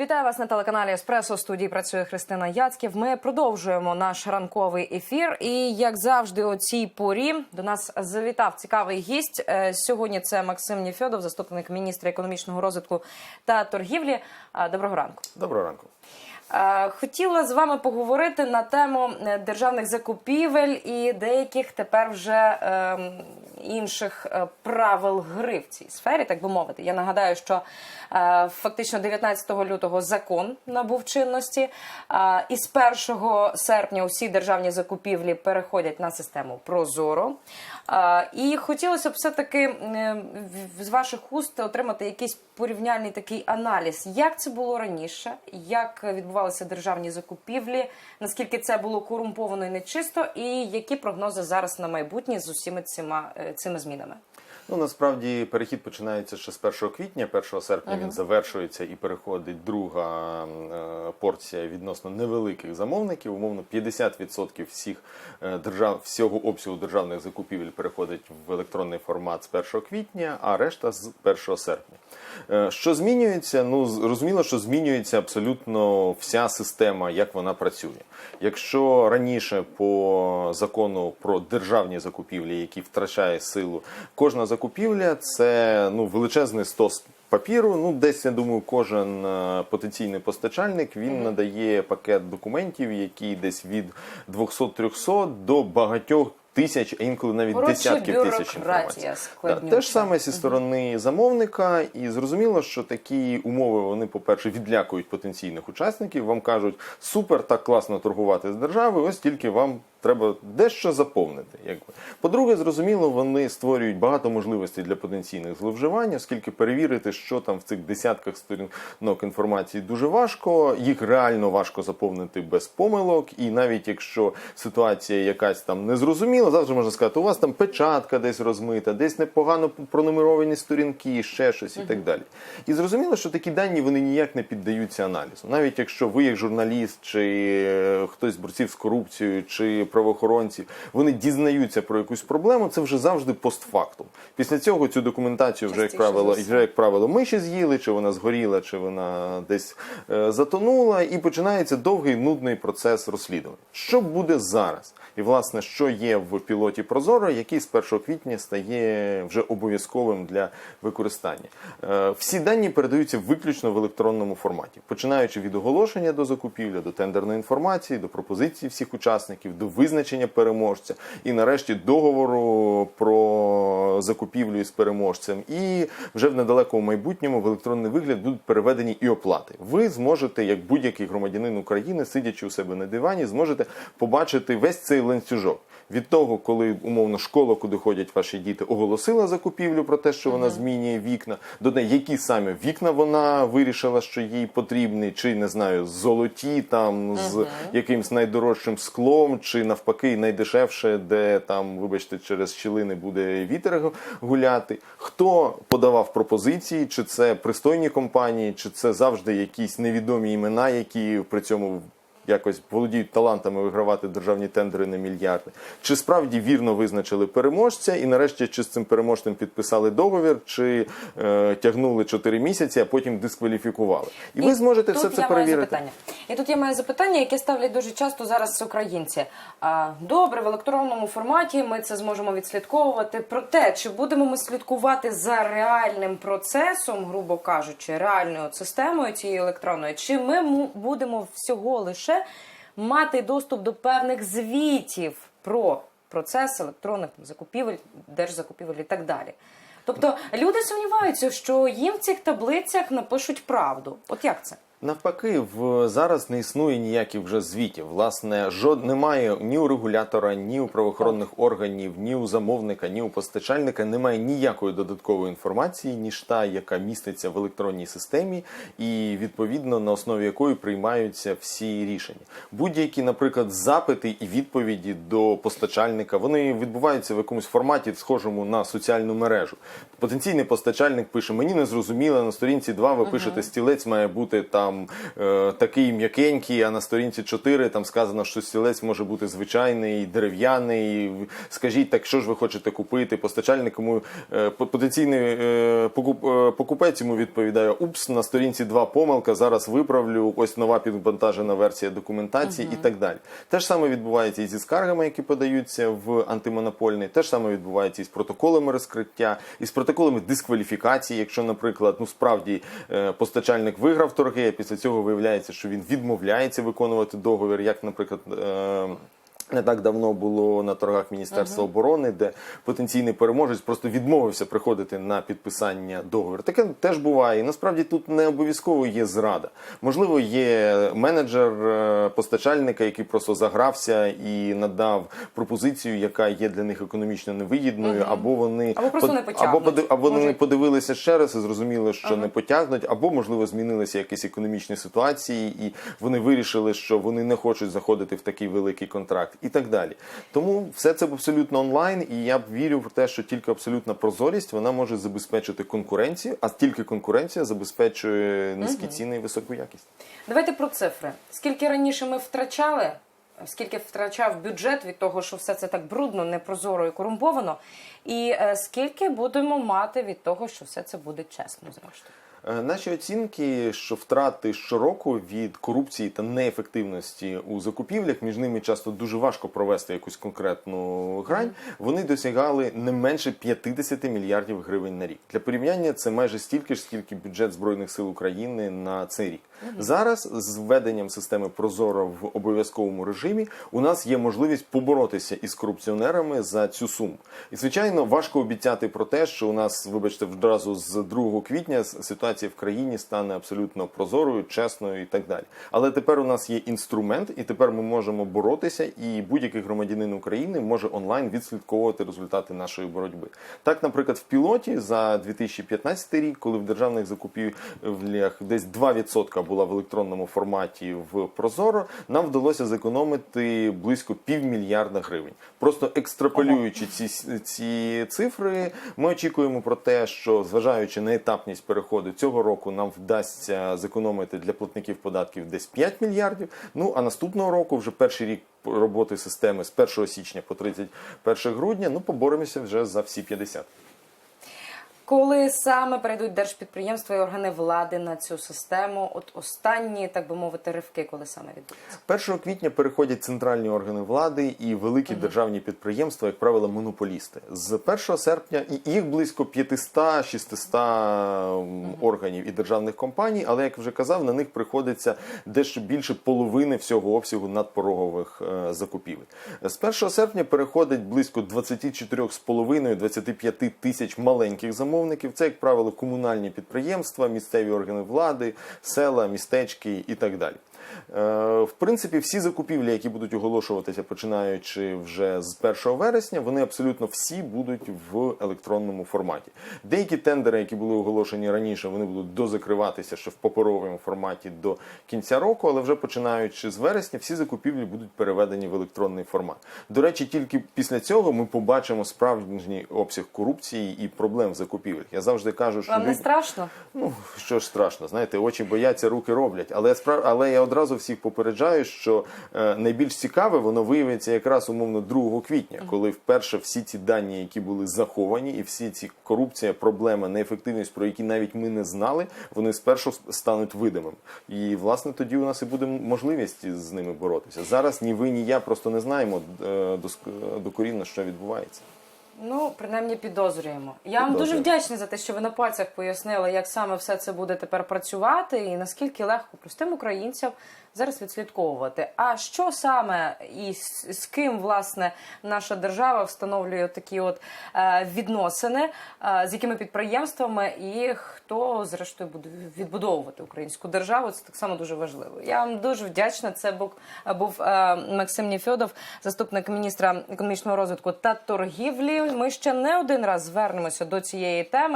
Вітаю вас на телеканалі Еспресо. Студії працює Христина Яцьків. Ми продовжуємо наш ранковий ефір. І як завжди, о цій порі до нас завітав цікавий гість. Е, Сьогодні це Максим Нефьодов, заступник міністра економічного розвитку та торгівлі. Е, Доброго ранку. Доброго ранку. Е, Хотіла з вами поговорити на тему е, державних закупівель і деяких тепер вже ем, інших е, правил гри в цій сфері, так би мовити. Я нагадаю, що фактично 19 лютого закон набув чинності, і з 1 серпня усі державні закупівлі переходять на систему Прозоро. І хотілося б все-таки е, з ваших уст отримати якийсь порівняльний такий аналіз, як це було раніше, як відбувалися державні закупівлі, наскільки це було корумповано і нечисто, і які прогнози зараз на майбутнє з усіма цими, е, цими змінами. Ну насправді перехід починається ще з 1 квітня. 1 серпня він завершується і переходить друга е, порція відносно невеликих замовників. Умовно 50% всіх е, держав всього обсягу державних закупівель переходить в електронний формат з 1 квітня, а решта з 1 серпня. Е, Що змінюється? Ну зрозуміло, що змінюється абсолютно вся система, як вона працює. Якщо раніше по закону про державні закупівлі, які втрачає силу, кожна закупівля це ну величезний стос. Папіру, ну десь я думаю, кожен е, потенційний постачальник він надає пакет документів, які десь від 200-300 до багатьох тисяч, а інколи навіть Коротше, десятків тисяч інформації. Да, те ж саме зі сторони замовника, і зрозуміло, що такі умови вони, по-перше, відлякують потенційних учасників. Вам кажуть, супер, так класно торгувати з державою, ось тільки вам треба дещо заповнити. Якби по-друге, зрозуміло, вони створюють багато можливостей для потенційних зловживань, оскільки перевірити, що там в цих десятках сторінок інформації дуже важко. Їх реально важко заповнити без помилок, і навіть якщо ситуація якась там незрозуміла, завжди можна сказати, у вас там печатка десь розмита, десь непогано пронумеровані сторінки, ще щось і так далі. І зрозуміло, що такі дані вони ніяк не піддаються аналізу. Навіть якщо ви, як журналіст, чи е, хтось з борців з корупцією, чи правоохоронці, вони дізнаються про якусь проблему, це вже завжди постфактум. Після цього цю документацію вже як правило, вже як правило, миші з'їли, чи вона згоріла, чи вона десь е, затонула, і починається довгий нудний процес розслідування. Що буде зараз? І власне, що є в пілоті Прозоро, який з 1 квітня стає вже обов'язковим для використання. Е, Всі дані передаються виключно в електронному форматі, починаючи від оголошення до закупівлі, до тендерної інформації, до пропозицій всіх учасників, до визначення переможця і нарешті договору про закупівлю із переможцем. І вже в недалекому майбутньому в електронний вигляд будуть переведені і оплати. Ви зможете, як будь-який громадянин України, сидячи у себе на дивані, зможете побачити весь цей ланцюжок. Від того, коли умовно школа, куди ходять ваші діти, оголосила закупівлю про те, що вона змінює вікна, до неї які саме вікна вона вирішила, що їй потрібні, чи не знаю, золоті там з якимсь найдорожчим склом, чи навпаки найдешевше, де там, вибачте, через щілини буде вітер гу- гуляти. Хто подавав пропозиції, чи це пристойні компанії, чи це завжди якісь невідомі імена, які при цьому якось володіють талантами вигравати державні тендери на мільярди. Чи справді вірно визначили переможця, і нарешті чи з цим переможцем підписали договір, чи е, тягнули 4 місяці, а потім дискваліфікували. І, ви зможете все це перевірити. І тут я маю запитання, яке ставлять дуже часто зараз українці. А, добре, в електронному форматі ми це зможемо відслідковувати. Проте, чи будемо ми слідкувати за реальним процесом, грубо кажучи, реальною системою цією електронною, чи ми будемо всього лише мати доступ до певних звітів про процес електронних закупівель, держзакупівель і так далі. Тобто люди сумніваються, що їм в цих таблицях напишуть правду. От як це? Навпаки, в зараз не існує ніяких вже звітів. Власне, жод немає ні у регулятора, ні у правоохоронних органів, ні у замовника, ні у постачальника. Немає ніякої додаткової інформації, ніж та, яка міститься в електронній системі, і відповідно на основі якої приймаються всі рішення. Будь-які, наприклад, запити і відповіді до постачальника вони відбуваються в якомусь форматі, схожому на соціальну мережу. Потенційний постачальник пише: мені не зрозуміло, на сторінці 2 ви пишете, стілець має бути там там е, такий м'якенький, а на сторінці 4 там сказано, що стілець може бути звичайний, дерев'яний. Скажіть, так що ж ви хочете купити? Постачальник йому е, потенційний е, покуп, е, покупець йому відповідає: Упс, на сторінці 2 помилка, зараз виправлю. Ось нова підвантажена версія документації і так далі. Те ж саме відбувається і зі скаргами, які подаються в антимонопольний. Те ж саме відбувається і з протоколами розкриття, і з протоколами дискваліфікації. Якщо, наприклад, ну справді е, постачальник виграв торги, після цього виявляється, що він відмовляється виконувати договір, як, наприклад. Не так давно було на торгах Міністерства оборони, де потенційний переможець просто відмовився приходити на підписання договору. Таке теж буває. І насправді тут не обов'язково є зрада. Можливо, є менеджер е, постачальника, який просто загрався і надав пропозицію, яка є для них економічно невигідною, або вони Або просто под- не потягнуть. або, або вони подивилися ще раз і зрозуміли, що не потягнуть, або можливо змінилися якісь економічні ситуації, і вони вирішили, що вони не хочуть заходити в такий великий контракт, і так далі. Тому все це абсолютно онлайн, і я вірю в те, що тільки абсолютна прозорість вона може забезпечити конкуренцію, а тільки конкуренція забезпечує низькі ціни і високу якість. Давайте про цифри. Скільки раніше ми втрачали, скільки втрачав бюджет від того, що все це так брудно, непрозоро і корумповано, і е, скільки будемо мати від того, що все це буде чесно, зрештою. Е, Наші оцінки, що втрати щороку від корупції та неефективності у закупівлях, між ними часто дуже важко провести якусь конкретну грань. Вони досягали не менше 50 мільярдів гривень на рік. Для порівняння це майже стільки ж, скільки бюджет збройних сил України на цей рік. Зараз з введенням системи Прозоро в обов'язковому режимі у нас є можливість поборотися із корупціонерами за цю суму. І звичайно, важко обіцяти про те, що у нас, вибачте, одразу з 2 квітня с- ситуація в країні стане абсолютно прозорою, чесною і так далі. Але тепер у нас є інструмент, і тепер ми можемо боротися, і будь-який громадянин України може онлайн відслідковувати результати нашої боротьби. Так, наприклад, в пілоті за 2015 рік, коли в державних закупівлях десь 2% була в електронному форматі в Прозоро, нам вдалося зекономити близько півмільярда гривень. Просто екстраполюючи ці, ці цифри, ми очікуємо про те, що зважаючи на етапність переходу цього року, нам вдасться зекономити для платників податків десь 5 мільярдів. Ну а наступного року, вже перший рік роботи системи з 1 січня по 31 грудня, ну поборемося вже за всі 50. Коли саме перейдуть держпідприємства і органи влади на цю систему, от останні, так би мовити, ривки, коли саме відбудуться? 1 квітня переходять центральні органи влади і великі державні підприємства, як правило, монополісти. З 1 серпня і їх близько 500-600 органів і державних компаній, але як вже казав, на них приходиться дещо більше половини всього обсягу надпорогових е, закупівель. З 1 серпня переходить близько 24,5-25 тисяч маленьких замовників. Це, як правило, комунальні підприємства, місцеві органи влади, села, містечки і так далі. Е, В принципі, всі закупівлі, які будуть оголошуватися починаючи вже з 1 вересня, вони абсолютно всі будуть в електронному форматі. Деякі тендери, які були оголошені раніше, вони будуть дозакриватися ще в паперовому форматі до кінця року, але вже починаючи з вересня, всі закупівлі будуть переведені в електронний формат. До речі, тільки після цього ми побачимо справжній обсяг корупції і проблем в закупівлях. Я завжди кажу, що Вам не люд- страшно? Ну, що ж страшно, знаєте, очі бояться, руки роблять. Але справ... але я одразу всіх попереджаю, що е, найбільш цікаве воно виявиться якраз умовно 2 квітня, коли вперше всі ці дані, які були заховані, і всі ці корупція, проблема, неефективність, про які навіть ми не знали, вони спершу стануть видимими. І власне тоді у нас і буде можливість з ними боротися. Зараз ні ви, ні я просто не знаємо е, докорінно, що відбувається. Ну, принаймні підозрюємо. Я вам дуже вдячна за те, що ви на пальцях пояснили, як саме все це буде тепер працювати, і наскільки легко простим українцям зараз відслідковувати. А що саме і з, з ким власне наша держава встановлює такі от е, відносини, е, з якими підприємствами, і хто зрештою буде відбудовувати українську державу? Це так само дуже важливо. Я вам дуже вдячна. Це був, був е, Максим Ніфьодов, заступник міністра економічного розвитку та торгівлі. Ми ще не один раз звернемося до цієї теми.